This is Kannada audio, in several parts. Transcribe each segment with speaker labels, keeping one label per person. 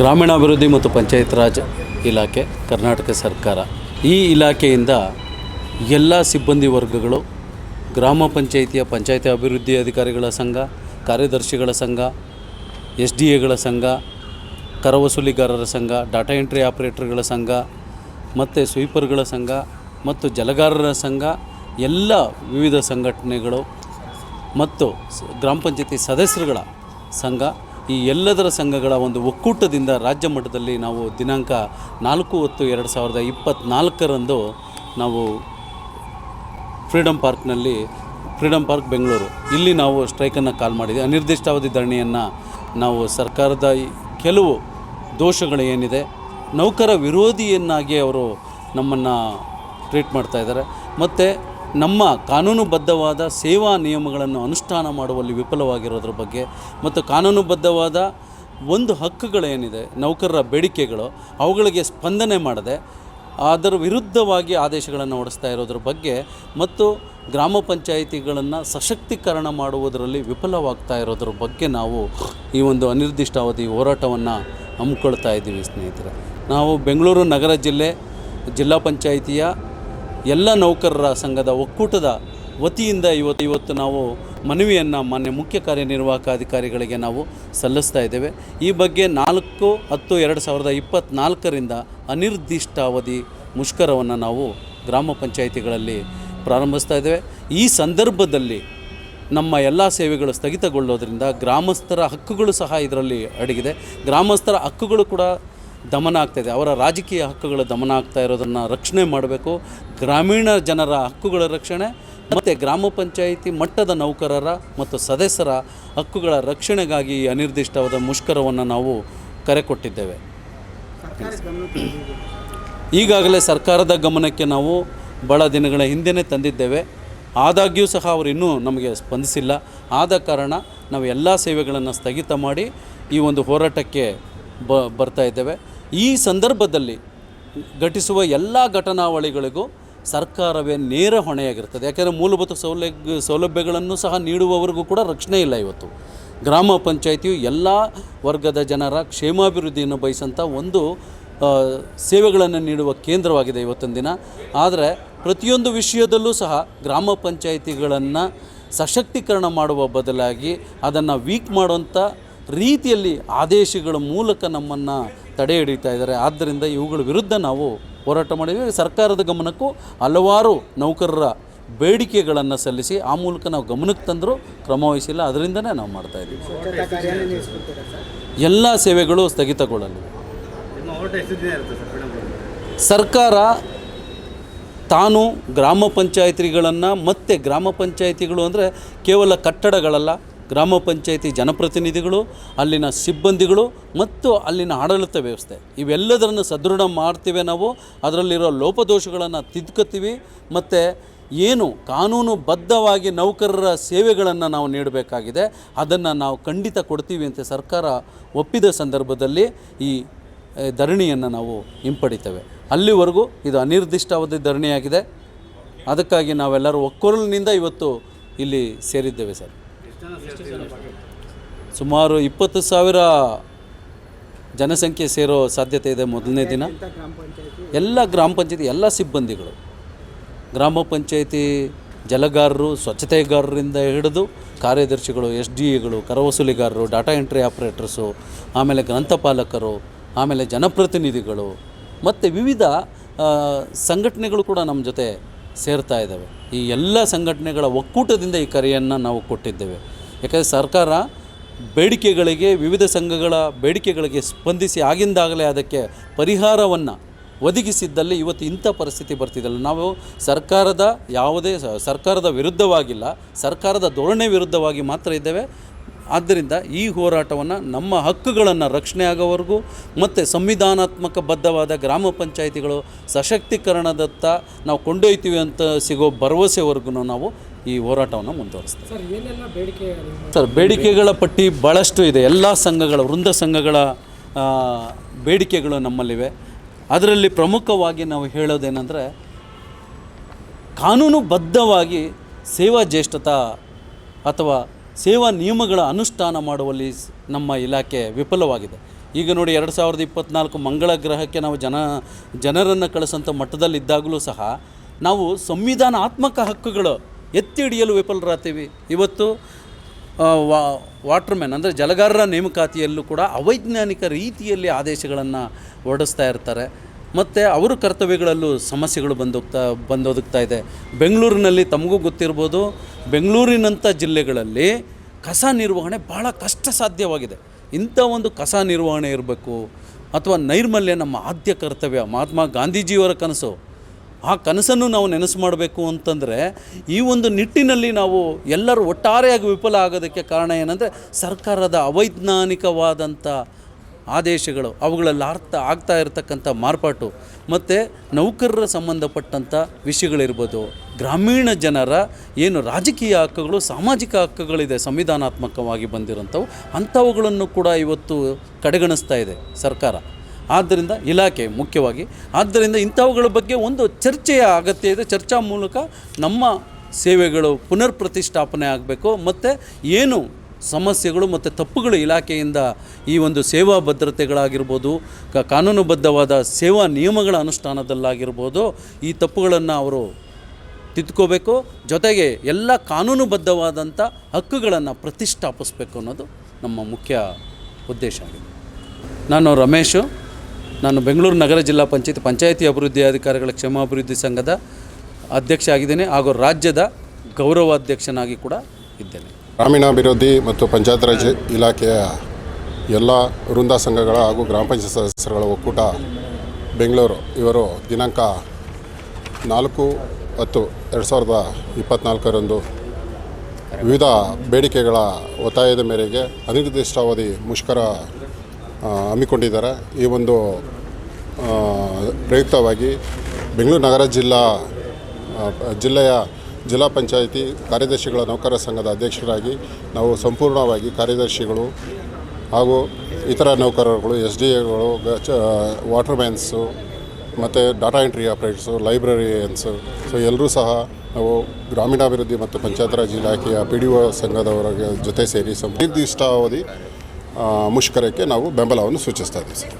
Speaker 1: ಗ್ರಾಮೀಣಾಭಿವೃದ್ಧಿ ಮತ್ತು ಪಂಚಾಯತ್ ರಾಜ್ ಇಲಾಖೆ, ಕರ್ನಾಟಕ ಸರ್ಕಾರ ಈ ಇಲಾಖೆಯಿಂದ ಎಲ್ಲ ಸಿಬ್ಬಂದಿ ವರ್ಗಗಳು, ಗ್ರಾಮ ಪಂಚಾಯಿತಿಯ ಪಂಚಾಯತಿ ಅಭಿವೃದ್ಧಿ ಅಧಿಕಾರಿಗಳ ಸಂಘ, ಕಾರ್ಯದರ್ಶಿಗಳ ಸಂಘ, ಎಸ್ ಡಿ ಎಗಳ ಸಂಘ ಕರ ವಸೂಲಿಗಾರರ ಸಂಘ, ಡಾಟಾ ಎಂಟ್ರಿ ಆಪರೇಟರ್ಗಳ ಸಂಘ ಮತ್ತು ಸ್ವೀಪರ್ಗಳ ಸಂಘ ಮತ್ತು ಜಲಗಾರರ ಸಂಘ, ಎಲ್ಲ ವಿವಿಧ ಸಂಘಟನೆಗಳು ಮತ್ತು ಗ್ರಾಮ ಪಂಚಾಯತಿ ಸದಸ್ಯರುಗಳ ಸಂಘ ಈ ಎಲ್ಲದರ ಸಂಘಗಳ ಒಂದು ಒಕ್ಕೂಟದಿಂದ ರಾಜ್ಯ ಮಟ್ಟದಲ್ಲಿ ನಾವು ದಿನಾಂಕ ನಾಲ್ಕು ಹೊತ್ತು ಎರಡು ಸಾವಿರದ ಇಪ್ಪತ್ತ್ನಾಲ್ಕರಂದು ನಾವು ಫ್ರೀಡಮ್ ಪಾರ್ಕ್ನಲ್ಲಿ ಫ್ರೀಡಮ್ ಪಾರ್ಕ್ ಬೆಂಗಳೂರು. ಇಲ್ಲಿ ನಾವು ಸ್ಟ್ರೈಕನ್ನು ಕಾಲ್ ಮಾಡಿದ್ವಿ. ಅನಿರ್ದಿಷ್ಟಾವಧಿ ಧರಣಿಯನ್ನು ನಾವು ಸರ್ಕಾರದ ಕೆಲವು ದೋಷಗಳು ಏನಿದೆ ನೌಕರ ವಿರೋಧಿಯನ್ನಾಗಿ ಅವರು ನಮ್ಮನ್ನು ಟ್ರೀಟ್ ಮಾಡ್ತಾ ಇದ್ದಾರೆ. ಮತ್ತು ನಮ್ಮ ಕಾನೂನುಬದ್ಧವಾದ ಸೇವಾ ನಿಯಮಗಳನ್ನು ಅನುಷ್ಠಾನ ಮಾಡುವಲ್ಲಿ ವಿಫಲವಾಗಿರೋದ್ರ ಬಗ್ಗೆ ಮತ್ತು ಕಾನೂನುಬದ್ಧವಾದ ಒಂದು ಹಕ್ಕುಗಳೇನಿದೆ, ನೌಕರರ ಬೇಡಿಕೆಗಳು, ಅವುಗಳಿಗೆ ಸ್ಪಂದನೆ ಮಾಡದೆ ಅದರ ವಿರುದ್ಧವಾಗಿ ಆದೇಶಗಳನ್ನು ಹೊಡೆಸ್ತಾ ಇರೋದ್ರ ಬಗ್ಗೆ ಮತ್ತು ಗ್ರಾಮ ಪಂಚಾಯಿತಿಗಳನ್ನು ಸಶಕ್ತೀಕರಣ ಮಾಡುವುದರಲ್ಲಿ ವಿಫಲವಾಗ್ತಾ ಇರೋದ್ರ ಬಗ್ಗೆ ನಾವು ಈ ಒಂದು ಅನಿರ್ದಿಷ್ಟಾವಧಿ ಹೋರಾಟವನ್ನು ಹಮ್ಮಿಕೊಳ್ತಾ ಇದ್ದೀವಿ ಸ್ನೇಹಿತರೆ. ನಾವು ಬೆಂಗಳೂರು ನಗರ ಜಿಲ್ಲೆ ಜಿಲ್ಲಾ ಪಂಚಾಯಿತಿಯ ಎಲ್ಲ ನೌಕರರ ಸಂಘದ ಒಕ್ಕೂಟದ ವತಿಯಿಂದ ಇವತ್ತು ಇವತ್ತು ನಾವು ಮನವಿಯನ್ನು ಮಾನ್ಯ ಮುಖ್ಯ ಕಾರ್ಯನಿರ್ವಾಹಕ ಅಧಿಕಾರಿಗಳಿಗೆ ನಾವು ಸಲ್ಲಿಸ್ತಾ ಇದ್ದೇವೆ. ಈ ಬಗ್ಗೆ ನಾಲ್ಕು ಹತ್ತು ಎರಡು ಸಾವಿರದ ಇಪ್ಪತ್ತ್ನಾಲ್ಕರಿಂದ ಅನಿರ್ದಿಷ್ಟಾವಧಿ ಮುಷ್ಕರವನ್ನು ನಾವು ಗ್ರಾಮ ಪಂಚಾಯಿತಿಗಳಲ್ಲಿ ಪ್ರಾರಂಭಿಸ್ತಾ ಇದ್ದೇವೆ. ಈ ಸಂದರ್ಭದಲ್ಲಿ ನಮ್ಮ ಎಲ್ಲ ಸೇವೆಗಳು ಸ್ಥಗಿತಗೊಳ್ಳೋದ್ರಿಂದ ಗ್ರಾಮಸ್ಥರ ಹಕ್ಕುಗಳು ಸಹ ಇದರಲ್ಲಿ ಅಡಗಿದೆ. ಗ್ರಾಮಸ್ಥರ ಹಕ್ಕುಗಳು ಕೂಡ ದಮನ ಆಗ್ತಾಯಿದೆ ಅವರ ರಾಜಕೀಯ ಹಕ್ಕುಗಳು ದಮನ ಆಗ್ತಾ ಇರೋದನ್ನು ರಕ್ಷಣೆ ಮಾಡಬೇಕು. ಗ್ರಾಮೀಣ ಜನರ ಹಕ್ಕುಗಳ ರಕ್ಷಣೆ ಮತ್ತು ಗ್ರಾಮ ಪಂಚಾಯಿತಿ ಮಟ್ಟದ ನೌಕರರ ಮತ್ತು ಸದಸ್ಯರ ಹಕ್ಕುಗಳ ರಕ್ಷಣೆಗಾಗಿ ಈ ಅನಿರ್ದಿಷ್ಟವಾದ ಮುಷ್ಕರವನ್ನು ನಾವು ಕರೆ ಕೊಟ್ಟಿದ್ದೇವೆ. ಈಗಾಗಲೇ ಸರ್ಕಾರದ ಗಮನಕ್ಕೆ ನಾವು ಬಹಳ ದಿನಗಳ ಹಿಂದೆಯೇ ತಂದಿದ್ದೇವೆ. ಆದಾಗ್ಯೂ ಸಹ ಅವರು ಇನ್ನೂ ನಮಗೆ ಸ್ಪಂದಿಸಿಲ್ಲ. ಆದ ಕಾರಣ ನಾವು ಎಲ್ಲ ಸೇವೆಗಳನ್ನು ಸ್ಥಗಿತ ಮಾಡಿ ಈ ಒಂದು ಹೋರಾಟಕ್ಕೆ ಬರ್ತಾ ಇದ್ದೇವೆ. ಈ ಸಂದರ್ಭದಲ್ಲಿ ಘಟಿಸುವ ಎಲ್ಲ ಘಟನಾವಳಿಗಳಿಗೂ ಸರ್ಕಾರವೇ ನೇರ ಹೊಣೆಯಾಗಿರ್ತದೆ. ಯಾಕೆಂದರೆ ಮೂಲಭೂತ ಸೌಲಭ್ಯ, ಸೌಲಭ್ಯಗಳನ್ನು ಸಹ ನೀಡುವವರೆಗೂ ಕೂಡ ರಕ್ಷಣೆ ಇಲ್ಲ ಇವತ್ತು. ಗ್ರಾಮ ಪಂಚಾಯಿತಿಯು ಎಲ್ಲ ವರ್ಗದ ಜನರ ಕ್ಷೇಮಾಭಿವೃದ್ಧಿಯನ್ನು ಬಯಸಂಥ ಒಂದು ಸೇವೆಗಳನ್ನು ನೀಡುವ ಕೇಂದ್ರವಾಗಿದೆ ಇವತ್ತಿನ ದಿನ. ಆದರೆ ಪ್ರತಿಯೊಂದು ವಿಷಯದಲ್ಲೂ ಸಹ ಗ್ರಾಮ ಪಂಚಾಯಿತಿಗಳನ್ನು ಸಶಕ್ತೀಕರಣ ಮಾಡುವ ಬದಲಾಗಿ ಅದನ್ನು ವೀಕ್ ಮಾಡುವಂಥ ರೀತಿಯಲ್ಲಿ ಆದೇಶಗಳ ಮೂಲಕ ನಮ್ಮನ್ನು ತಡೆ ಹಿಡಿತಾ ಇದ್ದಾರೆ. ಆದ್ದರಿಂದ ಇವುಗಳ ವಿರುದ್ಧ ನಾವು ಹೋರಾಟ ಮಾಡಿದ್ವಿ. ಸರ್ಕಾರದ ಗಮನಕ್ಕೂ ಹಲವಾರು ನೌಕರರ ಬೇಡಿಕೆಗಳನ್ನು ಸಲ್ಲಿಸಿ ಆ ಮೂಲಕ ನಾವು ಗಮನಕ್ಕೆ ತಂದರೂ ಕ್ರಮವಹಿಸಿಲ್ಲ. ಅದರಿಂದನೇ ನಾವು ಮಾಡ್ತಾಯಿದ್ದೀವಿ
Speaker 2: ಇದ್ದೀವಿ.
Speaker 1: ಎಲ್ಲ ಸೇವೆಗಳು
Speaker 3: ಮೇಡಮ್
Speaker 1: ಸರ್ಕಾರ ತಾನು ಗ್ರಾಮ ಪಂಚಾಯತಿಗಳನ್ನು ಮತ್ತು ಗ್ರಾಮ ಪಂಚಾಯತಿಗಳು ಅಂದರೆ ಕೇವಲ ಕಟ್ಟಡಗಳಲ್ಲ ಗ್ರಾಮ ಪಂಚಾಯಿತಿ ಜನಪ್ರತಿನಿಧಿಗಳು, ಅಲ್ಲಿನ ಸಿಬ್ಬಂದಿಗಳು ಮತ್ತು ಅಲ್ಲಿನ ಆಡಳಿತ ವ್ಯವಸ್ಥೆ. ಇವೆಲ್ಲದರನ್ನು ಸದೃಢ ಮಾಡ್ತೀವಿ ನಾವು. ಅದರಲ್ಲಿರೋ ಲೋಪದೋಷಗಳನ್ನು ತಿದ್ಕೋತೀವಿ ಮತ್ತು ಏನು ಕಾನೂನುಬದ್ಧವಾಗಿ ನೌಕರರ ಸೇವೆಗಳನ್ನು ನಾವು ನೀಡಬೇಕಾಗಿದೆ. ಅದನ್ನು ನಾವು ಖಂಡಿತ ಕೊಡ್ತೀವಿ ಅಂತ ಸರ್ಕಾರ ಒಪ್ಪಿದ ಸಂದರ್ಭದಲ್ಲಿ ಈ ಧರಣಿಯನ್ನು ನಾವು ಹಿಂಪಡಿತೇವೆ. ಅಲ್ಲಿವರೆಗೂ ಇದು ಅನಿರ್ದಿಷ್ಟಾವಧಿ ಧರಣಿಯಾಗಿದೆ. ಅದಕ್ಕಾಗಿ ನಾವೆಲ್ಲರೂ ಒಕ್ಕೊರಲಿನಿಂದ ಇವತ್ತು ಇಲ್ಲಿ ಸೇರಿದ್ದೇವೆ ಸರ್. ಸುಮಾರು ಇಪ್ಪತ್ತು ಸಾವಿರ ಜನಸಂಖ್ಯೆ ಸೇರೋ ಸಾಧ್ಯತೆ ಇದೆ ಮೊದಲನೇ ದಿನ. ಎಲ್ಲ ಗ್ರಾಮ ಪಂಚಾಯತಿ? ಎಲ್ಲ ಸಿಬ್ಬಂದಿಗಳು. ಗ್ರಾಮ ಪಂಚಾಯತಿ ಜಲಗಾರರು ಸ್ವಚ್ಛತೆಗಾರರಿಂದ ಹಿಡಿದು ಕಾರ್ಯದರ್ಶಿಗಳು ಎಸ್ ಡಿ ಎಗಳು ಕರವಸೂಲಿಗಾರರು ಡಾಟಾ ಎಂಟ್ರಿ ಆಪ್ರೇಟರ್ಸು ಆಮೇಲೆ ಗ್ರಂಥಪಾಲಕರು ಆಮೇಲೆ ಜನಪ್ರತಿನಿಧಿಗಳು ಮತ್ತು ವಿವಿಧ ಸಂಘಟನೆಗಳು ಕೂಡ ನಮ್ಮ ಜೊತೆ ಸೇರ್ತಾ ಇದ್ದಾವೆ. ಈ ಎಲ್ಲ ಸಂಘಟನೆಗಳ ಒಕ್ಕೂಟದಿಂದ ಈ ಕರೆಯನ್ನು ನಾವು ಕೊಟ್ಟಿದ್ದೇವೆ. ಯಾಕಂದರೆ ಸರ್ಕಾರ ಬೇಡಿಕೆಗಳಿಗೆ, ವಿವಿಧ ಸಂಘಗಳ ಬೇಡಿಕೆಗಳಿಗೆ ಸ್ಪಂದಿಸಿ ಆಗಿಂದಾಗಲೇ ಅದಕ್ಕೆ ಪರಿಹಾರವನ್ನು ಒದಗಿಸಿದ್ದಲ್ಲಿ ಇವತ್ತು ಇಂಥ ಪರಿಸ್ಥಿತಿ ಬರ್ತಿದ್ದಲ್ಲ ನಾವು ಸರ್ಕಾರದ ಯಾವುದೇ ಸರ್ಕಾರದ ವಿರುದ್ಧವಾಗಿಲ್ಲ, ಸರ್ಕಾರದ ಧೋರಣೆ ವಿರುದ್ಧವಾಗಿ ಮಾತ್ರ ಇದ್ದೇವೆ. ಆದ್ದರಿಂದ ಈ ಹೋರಾಟವನ್ನು ನಮ್ಮ ಹಕ್ಕುಗಳನ್ನು ರಕ್ಷಣೆ ಆಗೋವರೆಗೂ ಮತ್ತು ಸಂವಿಧಾನಾತ್ಮಕ ಬದ್ಧವಾದ ಗ್ರಾಮ ಪಂಚಾಯಿತಿಗಳು ಸಶಕ್ತೀಕರಣದತ್ತ ನಾವು ಕೊಂಡೊಯ್ತೀವಿ ಅಂತ ಸಿಗೋ ಭರವಸೆವರೆಗೂ ನಾವು ಈ ಹೋರಾಟವನ್ನು ಮುಂದುವರಿಸ್ತೇವೆ
Speaker 2: ಸರ್ ಬೇಡಿಕೆ
Speaker 1: ಸರ್ ಬೇಡಿಕೆಗಳ ಪಟ್ಟಿ ಭಾಳಷ್ಟು ಇದೆ. ಎಲ್ಲ ಸಂಘಗಳ ವೃಂದ ಸಂಘಗಳ ಬೇಡಿಕೆಗಳು ನಮ್ಮಲ್ಲಿವೆ. ಅದರಲ್ಲಿ ಪ್ರಮುಖವಾಗಿ ನಾವು ಹೇಳೋದೇನೆಂದರೆ ಕಾನೂನುಬದ್ಧವಾಗಿ ಸೇವಾ ಜ್ಯೇಷ್ಠತಾ ಅಥವಾ ಸೇವಾ ನಿಯಮಗಳ ಅನುಷ್ಠಾನ ಮಾಡುವಲ್ಲಿ ನಮ್ಮ ಇಲಾಖೆ ವಿಫಲವಾಗಿದೆ. ಈಗ ನೋಡಿ ಎರಡು ಸಾವಿರದ ಇಪ್ಪತ್ತ್ನಾಲ್ಕು ಮಂಗಳ ಗ್ರಹಕ್ಕೆ ನಾವು ಜನ ಜನರನ್ನು ಕಳಿಸೋಂಥ ಮಟ್ಟದಲ್ಲಿದ್ದಾಗಲೂ ಸಹ ನಾವು ಸಂವಿಧಾನಾತ್ಮಕ ಹಕ್ಕುಗಳು ಎತ್ತಿ ಹಿಡಿಯಲು ವಿಫಲರಾಗ್ತೀವಿ. ಇವತ್ತು ವಾ, ವಾಟರ್ಮ್ಯಾನ್ ಅಂದರೆ ಜಲಗಾರರ ನೇಮಕಾತಿಯಲ್ಲೂ ಕೂಡ ಅವೈಜ್ಞಾನಿಕ ರೀತಿಯಲ್ಲಿ ಆದೇಶಗಳನ್ನು ಹೊರಡಿಸ್ತಾ ಇರ್ತಾರೆ. ಮತ್ತು ಅವರ ಕರ್ತವ್ಯಗಳಲ್ಲೂ ಸಮಸ್ಯೆಗಳು ಬಂದೋಗ್ತಾ, ಬಂದೊದಗ್ತಾ ಇದೆ. ಬೆಂಗಳೂರಿನಲ್ಲಿ ತಮಗೂ ಗೊತ್ತಿರ್ಬೋದು, ಬೆಂಗಳೂರಿನಂಥ ಜಿಲ್ಲೆಗಳಲ್ಲಿ ಕಸ ನಿರ್ವಹಣೆ ಭಾಳ ಕಷ್ಟ ಸಾಧ್ಯವಾಗಿದೆ ಇಂಥ ಒಂದು ಕಸ ನಿರ್ವಹಣೆ ಇರಬೇಕು, ಅಥವಾ ನೈರ್ಮಲ್ಯ ನಮ್ಮ ಆದ್ಯ ಕರ್ತವ್ಯ, ಮಹಾತ್ಮ ಗಾಂಧೀಜಿಯವರ ಕನಸು. ಆ ಕನಸನ್ನು ನಾವು ನೆನಸು ಮಾಡಬೇಕು ಅಂತಂದರೆ ಈ ಒಂದು ನಿಟ್ಟಿನಲ್ಲಿ ನಾವು ಎಲ್ಲರೂ ಒಟ್ಟಾರೆಯಾಗಿ ವಿಫಲ ಆಗೋದಕ್ಕೆ ಕಾರಣ ಏನಂದರೆ ಸರ್ಕಾರದ ಅವೈಜ್ಞಾನಿಕವಾದಂಥ ಆದೇಶಗಳು, ಅವುಗಳಲ್ಲಿ ಅರ್ಥ ಆಗ್ತಾ ಇರತಕ್ಕಂಥ ಮಾರ್ಪಾಟು ಮತ್ತು ನೌಕರರ ಸಂಬಂಧಪಟ್ಟಂಥ ವಿಷಯಗಳಿರ್ಬೋದು, ಗ್ರಾಮೀಣ ಜನರ ಏನು ರಾಜಕೀಯ ಹಕ್ಕುಗಳು, ಸಾಮಾಜಿಕ ಹಕ್ಕುಗಳಿದೆ, ಸಂವಿಧಾನಾತ್ಮಕವಾಗಿ ಬಂದಿರೋಂಥವು ಅಂಥವುಗಳನ್ನು ಕೂಡ ಇವತ್ತು ಕಡೆಗಣಿಸ್ತಾ ಇದೆ ಸರ್ಕಾರ. ಆದ್ದರಿಂದ ಇಲಾಖೆ ಮುಖ್ಯವಾಗಿ. ಆದ್ದರಿಂದ ಇಂಥವುಗಳ ಬಗ್ಗೆ ಒಂದು ಚರ್ಚೆಯ ಅಗತ್ಯ ಇದೆ. ಚರ್ಚಾ ಮೂಲಕ ನಮ್ಮ ಸೇವೆಗಳು ಪುನರ್ ಪ್ರತಿಷ್ಠಾಪನೆ ಆಗಬೇಕು. ಮತ್ತು ಏನು ಸಮಸ್ಯೆಗಳು ಮತ್ತು ತಪ್ಪುಗಳು ಇಲಾಖೆಯಿಂದ ಈ ಒಂದು ಸೇವಾ ಭದ್ರತೆಗಳಾಗಿರ್ಬೋದು, ಕ ಕಾನೂನುಬದ್ಧವಾದ ಸೇವಾ ನಿಯಮಗಳ ಅನುಷ್ಠಾನದಲ್ಲಾಗಿರ್ಬೋದು, ಈ ತಪ್ಪುಗಳನ್ನು ಅವರು ತಿದ್ಕೋಬೇಕು. ಜೊತೆಗೆ ಎಲ್ಲ ಕಾನೂನುಬದ್ಧವಾದಂಥ ಹಕ್ಕುಗಳನ್ನು ಪ್ರತಿಷ್ಠಾಪಿಸ್ಬೇಕು ಅನ್ನೋದು ನಮ್ಮ ಮುಖ್ಯ ಉದ್ದೇಶ ಆಗಿದೆ. ನಾನು ರಮೇಶು. ನಾನು ಬೆಂಗಳೂರು ನಗರ ಜಿಲ್ಲಾ ಪಂಚಾಯತ್ ಪಂಚಾಯತಿ ಅಭಿವೃದ್ಧಿ ಅಧಿಕಾರಿಗಳ ಕ್ಷೇಮಾಭಿವೃದ್ಧಿ ಸಂಘದ ಅಧ್ಯಕ್ಷ ಆಗಿದ್ದೇನೆ ಹಾಗೂ ರಾಜ್ಯದ ಗೌರವಾಧ್ಯಕ್ಷನಾಗಿ ಕೂಡ ಇದ್ದೇನೆ.
Speaker 4: ಗ್ರಾಮೀಣಾಭಿವೃದ್ಧಿ ಮತ್ತು ಪಂಚಾಯತ್ ರಾಜ್ ಇಲಾಖೆಯ ಎಲ್ಲ ವೃಂದ ಸಂಘಗಳ ಹಾಗೂ ಗ್ರಾಮ ಪಂಚಾಯತ್ ಸದಸ್ಯರುಗಳ ಒಕ್ಕೂಟ ಬೆಂಗಳೂರು. ಇವರು ದಿನಾಂಕ ನಾಲ್ಕು ಹತ್ತು ಎರಡು ಸಾವಿರದ ಇಪ್ಪತ್ತ್ನಾಲ್ಕರಂದು ವಿವಿಧ ಬೇಡಿಕೆಗಳ ಒತ್ತಾಯದ ಮೇರೆಗೆ ಅನಿರ್ದಿಷ್ಟಾವಧಿ ಮುಷ್ಕರ ಹಮ್ಮಿಕೊಂಡಿದ್ದಾರೆ. ಈ ಒಂದು ಪ್ರಯುಕ್ತವಾಗಿ ಬೆಂಗಳೂರು ನಗರ ಜಿಲ್ಲಾ ಜಿಲ್ಲೆಯ ಜಿಲ್ಲಾ ಪಂಚಾಯಿತಿ ಕಾರ್ಯದರ್ಶಿಗಳ ನೌಕರರ ಸಂಘದ ಅಧ್ಯಕ್ಷರಾಗಿ ನಾವು ಸಂಪೂರ್ಣವಾಗಿ ಕಾರ್ಯದರ್ಶಿಗಳು ಹಾಗೂ ಇತರ ನೌಕರರುಗಳು, ಎಸ್ ಡಿ ಎಗಳು ವಾಟರ್ ಮ್ಯಾನ್ಸು ಮತ್ತು data entry operators, librarians, so ಎಲ್ಲರೂ ಸಹ ನಾವು ಗ್ರಾಮೀಣಾಭಿವೃದ್ಧಿ ಮತ್ತು ಪಂಚಾಯತ್ ರಾಜ್ ಇಲಾಖೆಯ ಪಿ ಡಿ ಒ ಸಂಘದವರ ಜೊತೆ ಸೇರಿ ನಿರ್ದಿಷ್ಟಾವಧಿ ಮುಷ್ಕರಕ್ಕೆ ನಾವು ಬೆಂಬಲವನ್ನು ಸೂಚಿಸ್ತಾ ಇದ್ದೀವಿ, ಸರ್.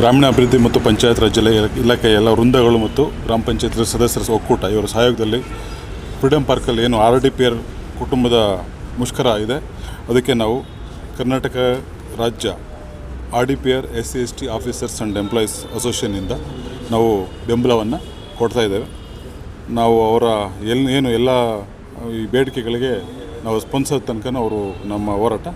Speaker 5: ಗ್ರಾಮೀಣಾಭಿವೃದ್ಧಿ ಮತ್ತು ಪಂಚಾಯತ್ ರಾಜ್ ಇಲಾಖೆಯ ಎಲ್ಲ ವೃಂದಗಳು ಮತ್ತು ಗ್ರಾಮ ಪಂಚಾಯತ್ ಸದಸ್ಯರ ಒಕ್ಕೂಟ, ಇವರ ಸಹಯೋಗದಲ್ಲಿ ಫ್ರೀಡಮ್ ಪಾರ್ಕಲ್ಲಿ ಏನು ಆರ್ ಡಿ ಪಿ ಕುಟುಂಬದ ಮುಷ್ಕರ ಇದೆ. ಅದಕ್ಕೆ ನಾವು ಕರ್ನಾಟಕ ರಾಜ್ಯ R D P R S C S T officers and employees ಅಸೋಸಿಯೇಷನಿಂದ ನಾವು ಬೆಂಬಲವನ್ನು ಕೊಡ್ತಾ ಇದ್ದೇವೆ. ನಾವು ಅವರ ಎಲ್ಲಿ ಏನು ಎಲ್ಲ ಈ ಬೇಡಿಕೆಗಳಿಗೆ ನಾವು ಸ್ಪಾನ್ಸರ್ ತನಕ ಅವರು ನಮ್ಮ ಹೋರಾಟ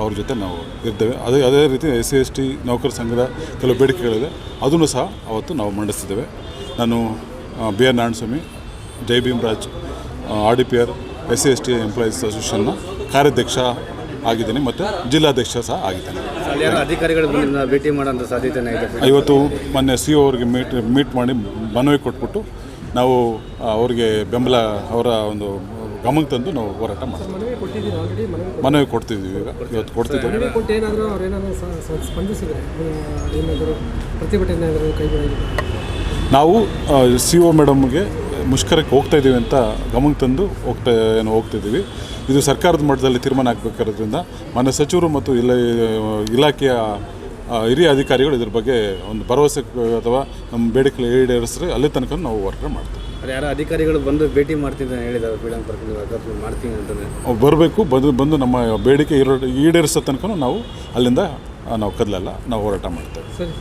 Speaker 5: ಅವ್ರ ಜೊತೆ ನಾವು ಇರ್ತೇವೆ. ಅದೇ ಅದೇ ರೀತಿ ಎಸ್ ಸಿ ಎಸ್ ಟಿ ನೌಕರ ಸಂಘದ ಕೆಲವು ಬೇಡಿಕೆಗಳಿದೆ. ಅದನ್ನು ಸಹ ಅವತ್ತು ನಾವು ಮಂಡಿಸಿದ್ದೇವೆ ನಾನು B R Narayanaswamy Jai Bhimraj R D P R S C S T employees ಅಸೋಸಿಯೇಷನ್ನ ಕಾರ್ಯಾಧ್ಯಕ್ಷ ಆಗಿದ್ದೀನಿ ಮತ್ತು ಜಿಲ್ಲಾಧ್ಯಕ್ಷ ಸಹ ಆಗಿದ್ದೇನೆ.
Speaker 3: ಅಧಿಕಾರಿಗಳು ಭೇಟಿ ಮಾಡೋಂಥ ಸಾಧ್ಯತೆನೇ ಇದೆ?
Speaker 5: ಇವತ್ತು ಮೊನ್ನೆ ಸಿ ಒ ಅವ್ರಿಗೆ ಮೀಟ್ ಮೀಟ್ ಮಾಡಿ ಮನವಿ ಕೊಟ್ಬಿಟ್ಟು ನಾವು ಅವರಿಗೆ ಬೆಂಬಲ ಅವರ ಒಂದು ಗಮನಕ್ಕೆ ತಂದು ನಾವು ಹೋರಾಟ ಮಾಡ್ತೀವಿ.
Speaker 2: ಮನವಿ
Speaker 5: ಕೊಡ್ತಿದ್ದೀವಿ ಈಗ. ಇವತ್ತು ಕೊಡ್ತಿದ್ದೀವಿ. ನಾವು ಸಿ ಒ ಮೇಡಮ್ಗೆ ಮುಷ್ಕರಕ್ಕೆ ಹೋಗ್ತಾ ಇದ್ದೀವಿ ಅಂತ ಗಮನಕ್ಕೆ ತಂದು ಹೋಗ್ತಾ ಏನು ಹೋಗ್ತಿದ್ದೀವಿ. ಇದು ಸರ್ಕಾರದ ಮಟ್ಟದಲ್ಲಿ ತೀರ್ಮಾನ ಆಗಬೇಕಾದ್ರಿಂದ ಮನೆ ಸಚಿವರು ಮತ್ತು ಇಲ್ಲ ಇಲಾಖೆಯ ಹಿರಿಯ ಅಧಿಕಾರಿಗಳು ಇದ್ರ ಬಗ್ಗೆ ಒಂದು ಭರವಸೆ ಅಥವಾ ನಮ್ಮ ಬೇಡಿಕೆ ಈಡೇರಿಸಿದ್ರೆ ಅಲ್ಲಿ ತನಕ ನಾವು ವರ್ಕ್ ಮಾಡ್ತೀವಿ.
Speaker 3: ಅಲ್ಲಿ ಯಾರೋ ಅಧಿಕಾರಿಗಳು ಬಂದು ಭೇಟಿ ಮಾಡ್ತಿದ್ದಾರೆ ಅಂತ ಹೇಳಿದ್ದಾರೆ ಬೀಳಂಗ್ ಪಾರ್ಕ್ ಮಾಡ್ತೀನಿ ಮಾಡ್ತೀನಿ ಅಂತಂದರೆ
Speaker 5: ಬರಬೇಕು ಬಂದು ಬಂದು ನಮ್ಮ ಬೇಡಿಕೆ ಇರೋ ಈಡೇರಿಸೋ ತನಕ ನಾವು ಅಲ್ಲಿಂದ ನಾವು ಕದಲಲ್ಲ ನಾವು ಹೋರಾಟ ಮಾಡ್ತೇವೆ.
Speaker 2: ಸರಿ.